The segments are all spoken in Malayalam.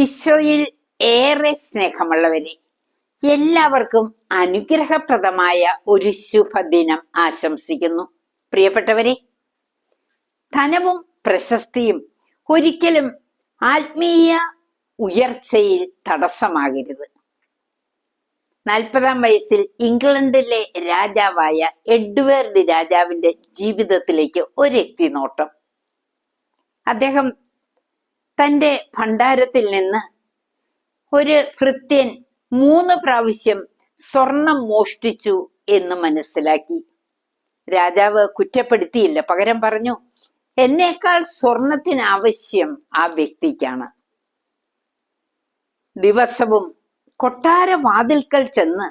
ഈശോയിൽ ഏറെ സ്നേഹമുള്ളവരെ എല്ലാവർക്കും അനുഗ്രഹപ്രദമായ ഒരു ശുഭദിനം ആശംസിക്കുന്നു. പ്രിയപ്പെട്ടവരെ ധനവും പ്രശസ്തിയും ഒരിക്കലും ആത്മീയ ഉയർച്ചയിൽ തടസ്സമാകരുത്. നാൽപ്പതാം വയസ്സിൽ ഇംഗ്ലണ്ടിലെ രാജാവായ എഡ്വേർഡ് രാജാവിന്റെ ജീവിതത്തിലേക്ക് ഒരെത്തി നോട്ടം അദ്ദേഹം തന്റെ ഭണ്ഡാരത്തിൽ നിന്ന് ഒരു ഭൃത്യൻ മൂന്ന് പ്രാവശ്യം സ്വർണം മോഷ്ടിച്ചു എന്ന് മനസ്സിലാക്കി. രാജാവ് കുറ്റപ്പെടുത്തിയില്ല. പകരം പറഞ്ഞു എന്നേക്കാൾ സ്വർണത്തിന് ആവശ്യം ആ വ്യക്തിക്കാണ്. ദിവസവും കൊട്ടാര വാതിൽക്കൽ ചെന്ന്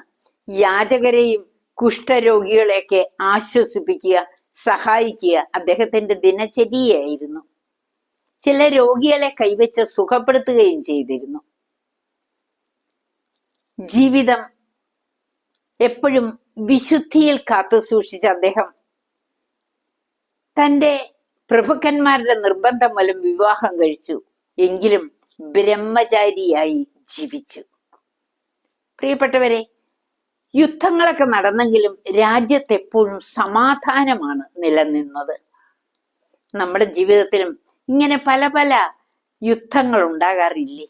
യാചകരെയും കുഷ്ഠരോഗികളെയൊക്കെ ആശ്വസിപ്പിക്കുക സഹായിക്കുക അദ്ദേഹത്തിന്റെ ദിനചര്യയായിരുന്നു. ചില രോഗികളെ കൈവച്ച് സുഖപ്പെടുത്തുകയും ചെയ്തിരുന്നു. ജീവിതം എപ്പോഴും വിശുദ്ധിയിൽ കാത്തു സൂക്ഷിച്ച അദ്ദേഹം തന്റെ പ്രഭുക്കന്മാരുടെ നിർബന്ധം മൂലം വിവാഹം കഴിച്ചു. എങ്കിലും ബ്രഹ്മചാരിയായി ജീവിച്ചു. പ്രിയപ്പെട്ടവരെ യുദ്ധങ്ങളൊക്കെ നടന്നെങ്കിലും രാജ്യത്തെപ്പോഴും സമാധാനമാണ് നിലനിന്നത്. നമ്മുടെ ജീവിതത്തിലും ഇങ്ങനെ പല പല യുദ്ധങ്ങൾ ഉണ്ടാകാറില്ലേ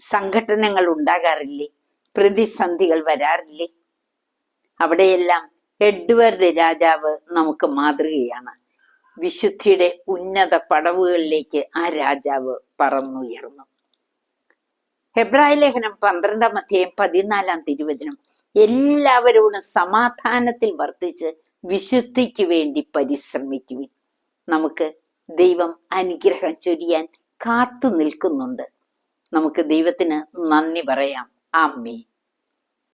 സംഘടനകൾ ഉണ്ടാകാറില്ലേ പ്രതിസന്ധികൾ വരാറില്ലേ? അവിടെയെല്ലാം എഡ്വേർഡ് രാജാവ് നമുക്ക് മാതൃകയാണ്. വിശുദ്ധിയുടെ ഉന്നത പടവുകളിലേക്ക് ആ രാജാവ് പറന്നുയർന്നു. ഹെബ്രായ ലേഖനം പന്ത്രണ്ടാം അധ്യായം പതിനാലാം തിരുവചനം എല്ലാവരോടും സമാധാനത്തിൽ വർദ്ധിച്ച് വിശുദ്ധിക്ക് വേണ്ടി പരിശ്രമിക്കുവിൻ. നമുക്ക് ദൈവം അനുഗ്രഹം ചൊരിയാൻ കാത്തു നിൽക്കുന്നുണ്ട് നമുക്ക് ദൈവത്തിന് നന്ദി പറയാം. ആമേ